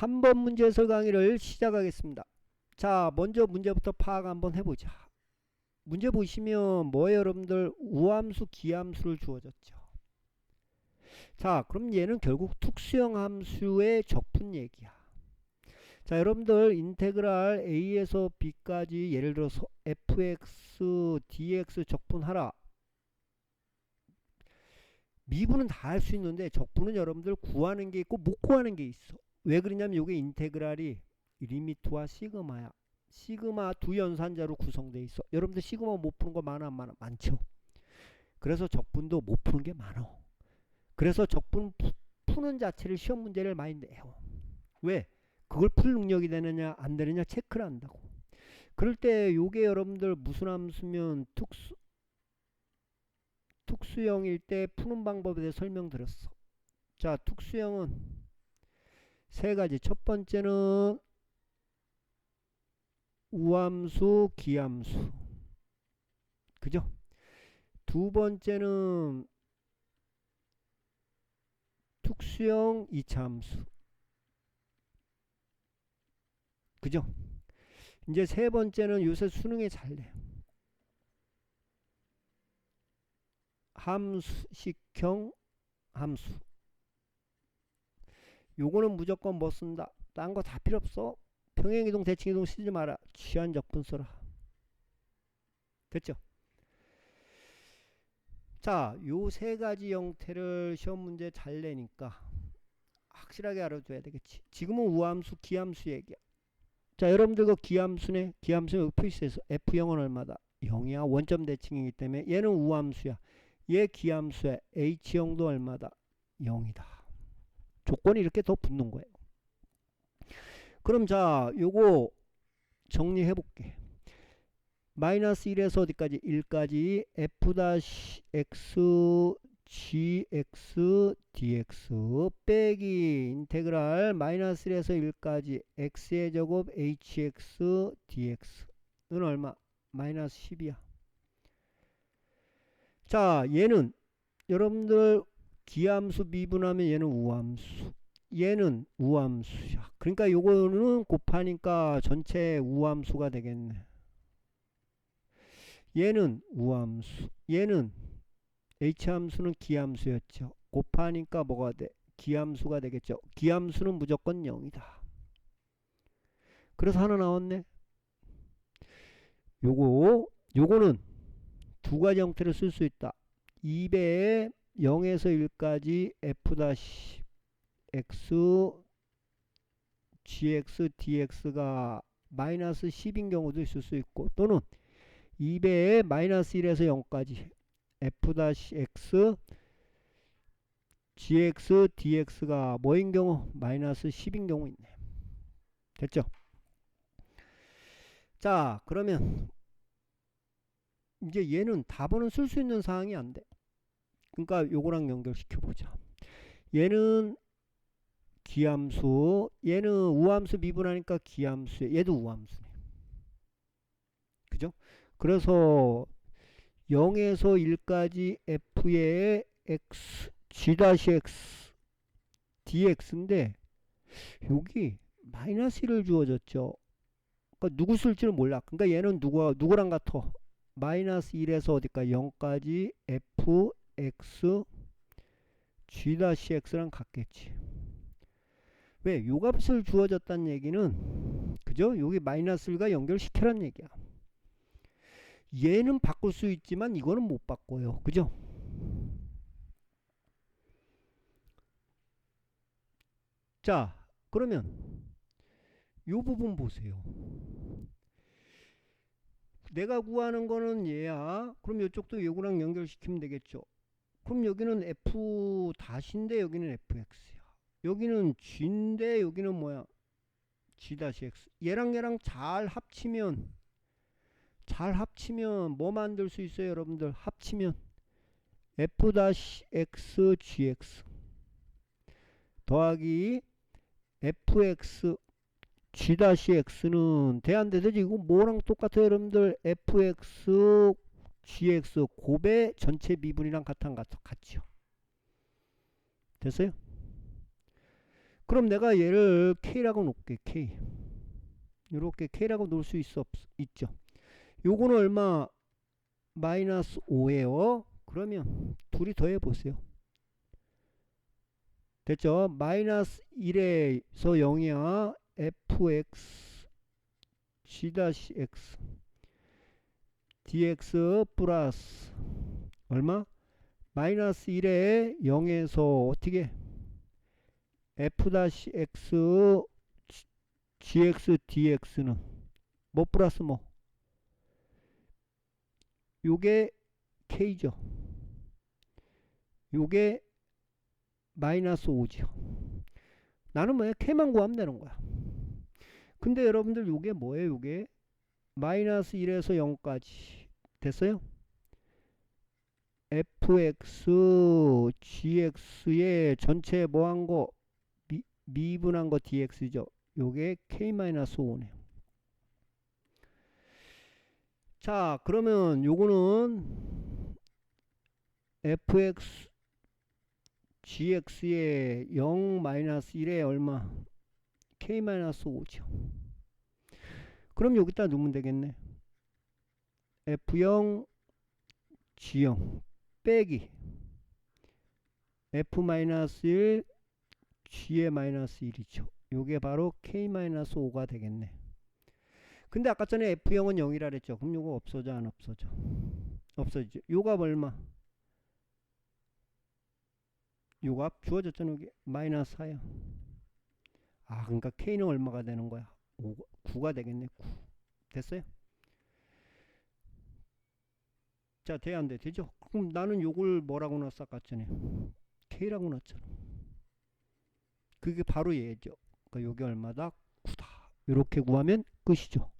3번 문제 해설 강의를 시작하겠습니다. 자, 먼저 문제부터 파악 한번 해보자. 문제 보시면 뭐예요, 여러분들? 우함수, 기함수를 주어졌죠. 자, 그럼 얘는 결국 특수형 함수의 적분 얘기야. 자, 여러분들 인테그랄 a에서 b까지 예를 들어서 fx, dx 적분하라. 미분은 다 할 수 있는데 적분은 여러분들 구하는 게 있고 못 구하는 게 있어. 왜 그러냐면 이게 인테그랄이 리미트와 시그마야. 시그마 두 연산자로 구성되어 있어. 여러분들 시그마 못 푸는 거 많아 안 많아? 많죠. 그래서 적분도 못 푸는 게 많아. 그래서 적분 푸, 푸는 자체를 시험 문제를 많이 내요. 왜? 그걸 풀 능력이 되느냐 안 되느냐 체크를 한다고. 그럴 때 요게 여러분들 무슨 함수면 특수 특수형일 때 푸는 방법에 대해 설명드렸어. 자, 특수형은 세 가지. 첫 번째는 우함수, 기함수. 그죠? 두 번째는 특수형 이차함수. 그죠? 이제 세 번째는 요새 수능에 잘 내. 함수식형 함수. 요거는 무조건 뭐 쓴다. 딴 거 다 필요 없어. 평행이동, 대칭이동 쓰지 마라. 취한 적분 써라. 됐죠? 자, 요 세 가지 형태를 시험 문제 잘 내니까 확실하게 알아둬야 되겠지. 지금은 우함수, 기함수 얘기야. 자, 여러분들 그 기함수네. 기함수 여기 표시해서 F0은 얼마다? 0이야. 원점 대칭이기 때문에 얘는 우함수야. 얘 기함수에 H형도 얼마다? 0이다. 조건이 이렇게 더 붙는 거예요. 그럼 자, 요거 정리해 볼게. 마이너스 1에서 어디까지? 1까지 f-x gx dx 빼기 인테그랄 마이너스 1에서 1까지 x의 제곱 hx dx는 얼마? 마이너스 10이야. 자, 얘는 여러분들 기함수 미분하면 얘는 우함수. 얘는 우함수야. 그러니까 요거는 곱하니까 전체 우함수가 되겠네. 얘는 우함수. 얘는 h함수는 기함수였죠. 곱하니까 뭐가 돼? 기함수가 되겠죠. 기함수는 무조건 0이다. 그래서 하나 나왔네. 요거 요거는 두 가지 형태를 쓸수 있다. 2배에 0에서 1까지 f-x gx dx가 마이너스 10인 경우도 있을 수 있고 또는 2배에 마이너스 1에서 0까지 f-x gx dx가 뭐인 경우? 마이너스 10인 경우 있네. 됐죠? 자 그러면 이제 얘는 답은 쓸 수 있는 사항이 안돼 그러니까 요거랑 연결시켜 보자 얘는 기함수 얘는 우함수 미분하니까 기함수 얘도 우함수네 그죠 그래서 0에서 1까지 f의 x g-x dx인데 여기 마이너스 1을 주어졌죠. 그러니까 누구 쓸지는 몰라. 그러니까 얘는 누구 누구랑 같아? 마이너스 1에서 어디까 0까지 f x g-x랑 같겠지. 왜? 요 값을 주어졌다는 얘기는 그죠? 여기 마이너스 1과 연결시켜란 얘기야. 얘는 바꿀 수 있지만 이거는 못 바꿔요. 그죠? 자, 그러면 요 부분 보세요. 내가 구하는 거는 얘야. 그럼 이쪽도 요거랑 연결시키면 되겠죠. 그럼 여기는 f 다시인데 여기는 fx야. 여기는 g인데 여기는 뭐야? g-x. 얘랑 얘랑 잘 합치면 잘 합치면 뭐 만들 수 있어요 여러분들 합치면 f-x gx 더하기 fx g-x는 대안돼 되지 이거 뭐랑 똑같아요 여러분들 fx gx 곱의 전체 미분이랑 같은 같, 같죠 됐어요? 그럼 내가 얘를 K라고 놓을게 K. 이렇게 K라고 놓을 수 있어 없, 있죠. 요거는 얼마 마이너스 5예요. 그러면 둘이 더해 보세요. 됐죠? 마이너스 1에서 0이야. Fx g-x dx 플러스 얼마? 마이너스 1에 0에서 어떻게 f-x gx dx는 뭐 플러스 뭐? 요게 k죠. 요게 마이너스 5죠. 나는 뭐야? k만 구하면 되는 거야. 근데 여러분들 요게 뭐예요? 요게? 마이너스 1에서 0까지 됐어요? Fx gx의 전체 뭐한 거? 미, 미분한 거 dx죠. 요게 k-5네요. 자 그러면 요거는 fx gx의 0-1에 얼마? K-5죠. 그럼 여기다 넣으면 되겠네 f0 g0 빼기 f-1 g의 마이너스 1이죠. 요게 바로 k-5가 되겠네. 근데 아까 전에 f0은 0이라 그랬죠. 그럼 요거 없어져 안 없어져? 없어지죠. 요가 얼마? 요값 주어졌잖아 여기 마이너스 4야. 아 그러니까 k는 얼마가 되는 거야? 5, 9가 되겠네. 9 됐어요 자 돼안돼 되죠? 그럼 나는 요걸 뭐라고 놨어? 아까 전에. K라고 놨잖아 그게 바로 얘죠. 그러니까 요게 얼마다? 9다. 이렇게 구하면 끝이죠